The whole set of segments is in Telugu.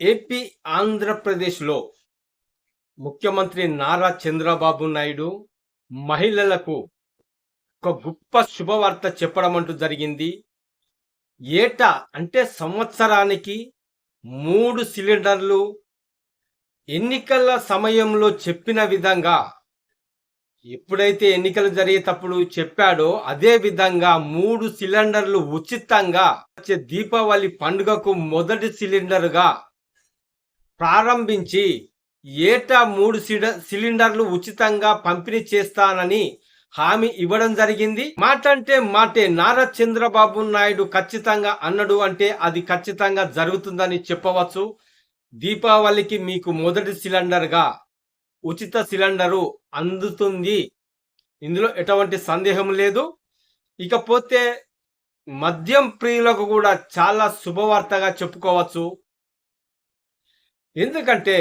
ఏపీ ఆంధ్రప్రదేశ్లో ముఖ్యమంత్రి నారా చంద్రబాబు నాయుడు మహిళలకు ఒక గొప్ప శుభవార్త చెప్పడం అంటూ జరిగింది. ఏటా అంటే సంవత్సరానికి మూడు సిలిండర్లు ఎన్నికల సమయంలో చెప్పిన విధంగా ఎప్పుడైతే ఎన్నికలు జరిగేటప్పుడు చెప్పాడో అదే విధంగా మూడు సిలిండర్లు ఉచితంగా వచ్చే దీపావళి పండుగకు మొదటి సిలిండర్గా ప్రారంభించి ఏటా మూడు సిడ- సిలిండర్లు ఉచితంగా పంపిణీ చేస్తానని హామీ ఇవ్వడం జరిగింది. మాట అంటే మాటే నారా చంద్రబాబు నాయుడు ఖచ్చితంగా అన్నడు అంటే అది ఖచ్చితంగా జరుగుతుందని చెప్పవచ్చు. దీపావళికి మీకు మొదటి సిలిండర్గా ఉచిత సిలిండరు అందుతుంది. ఇందులో ఎటువంటి సందేహం లేదు. ఇకపోతే మద్యం ప్రియులకు కూడా చాలా శుభవార్తగా చెప్పుకోవచ్చు. ఎందుకంటే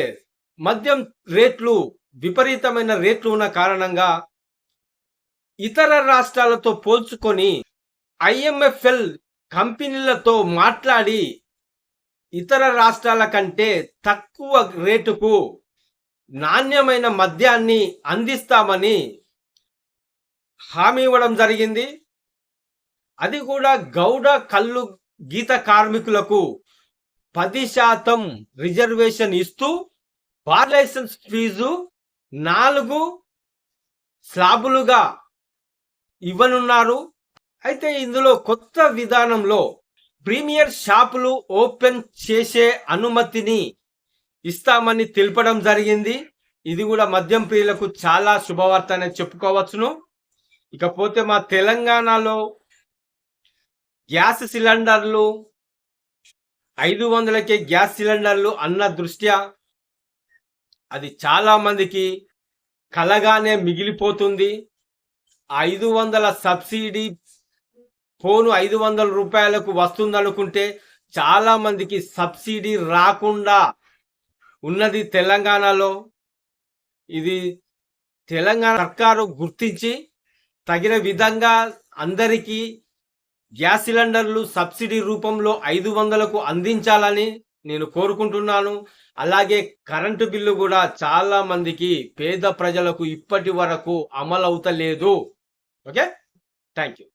మద్యం రేట్లు విపరీతమైన రేట్లు ఉన్న కారణంగా ఇతర రాష్ట్రాలతో పోల్చుకొని ఐఎంఎఫ్ఎల్ కంపెనీలతో మాట్లాడి ఇతర రాష్ట్రాల కంటే తక్కువ రేటుకు నాణ్యమైన మద్యాన్ని అందిస్తామని హామీ ఇవ్వడం జరిగింది. అది కూడా గౌడ కళ్ళు గీత కార్మికులకు పది శాతం రిజర్వేషన్ ఇస్తూ బార్ లైసెన్స్ ఫీజు నాలుగు స్లాబులుగా ఇవ్వనున్నారు. అయితే ఇందులో కొత్త విధానంలో ప్రీమియర్ షాపులు ఓపెన్ చేసే అనుమతిని ఇస్తామని తెలపడం జరిగింది. ఇది కూడా మద్యం ప్రియులకు చాలా శుభవార్త అనేది చెప్పుకోవచ్చును. ఇకపోతే మా తెలంగాణలో గ్యాస్ సిలిండర్లు ఐదు వందలకే గ్యాస్ సిలిండర్లు అన్న దృష్ట్యా అది చాలామందికి కలగానే మిగిలిపోతుంది. ఐదు వందల సబ్సిడీ ఫోను ఐదు వందల రూపాయలకు వస్తుందనుకుంటే చాలామందికి సబ్సిడీ రాకుండా ఉన్నది తెలంగాణలో. ఇది తెలంగాణ సర్కారు గుర్తించి తగిన విధంగా అందరికీ గ్యాస్ సిలిండర్లు సబ్సిడీ రూపంలో ఐదు వందలకు అందించాలని నేను కోరుకుంటున్నాను. అలాగే కరెంటు బిల్లు కూడా చాలా మందికి పేద ప్రజలకు ఇప్పటి వరకు అమలవుతలేదు. ఓకే? Thank you